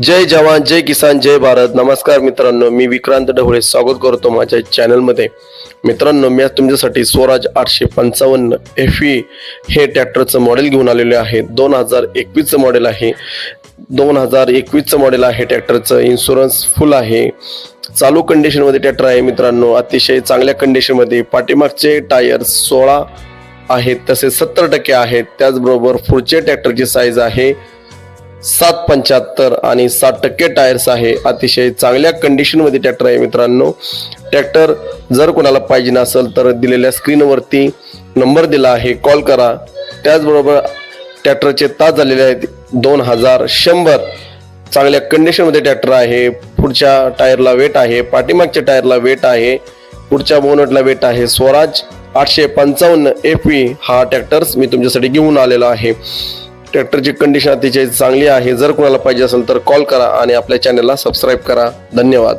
जय जवान जय किसान जय भारत. नमस्कार मित्रांनो मी विक्रांत ढवळे स्वागत करतो माझ्या चॅनलमध्ये. मित्रांनो मी आज तुमच्यासाठी स्वराज आठशे पंचावन्न एफ ई हे ट्रॅक्टरचं मॉडेल घेऊन आलेले आहे. दोन हजार एकवीसचं मॉडेल आहे. दोन हजार एकवीसचं मॉडेल आहे ट्रॅक्टरचं. इन्शुरन्स फुल आहे. चालू कंडिशनमध्ये ट्रॅक्टर आहे मित्रांनो. अतिशय चांगल्या कंडिशनमध्ये पाठीमागचे टायर सोळा आहेत तसे सत्तर टक्के आहेत. त्याचबरोबर पुढचे ट्रॅक्टरची साईज आहे सात पंच्याहत्तर आणि सात टक्के टायर्स आहे. अतिशय चांगल्या कंडिशनमध्ये ट्रॅक्टर आहे मित्रांनो. ट्रॅक्टर जर कोणाला पाहिजे नसेल तर दिलेल्या स्क्रीनवरती नंबर दिला आहे. कॉल करा. त्याचबरोबर ट्रॅक्टरचे तास झालेले आहेत. दोन हजार शंभर. चांगल्या कंडिशनमध्ये ट्रॅक्टर आहे. पुढच्या टायरला वेट आहे. पाठीमागच्या टायरला वेट आहे. पुढच्या बोनटला वेट आहे. स्वराज आठशे पंचावन्न एफ हा ट्रॅक्टर्स मी तुमच्यासाठी घेऊन आलेला आहे. ट्रॅक्टरची कंडिशन अतिशय चांगली आहे. जर कोणाला पाहिजे असेल तर कॉल करा आणि आपल्या चॅनलला सबस्क्राईब करा. धन्यवाद.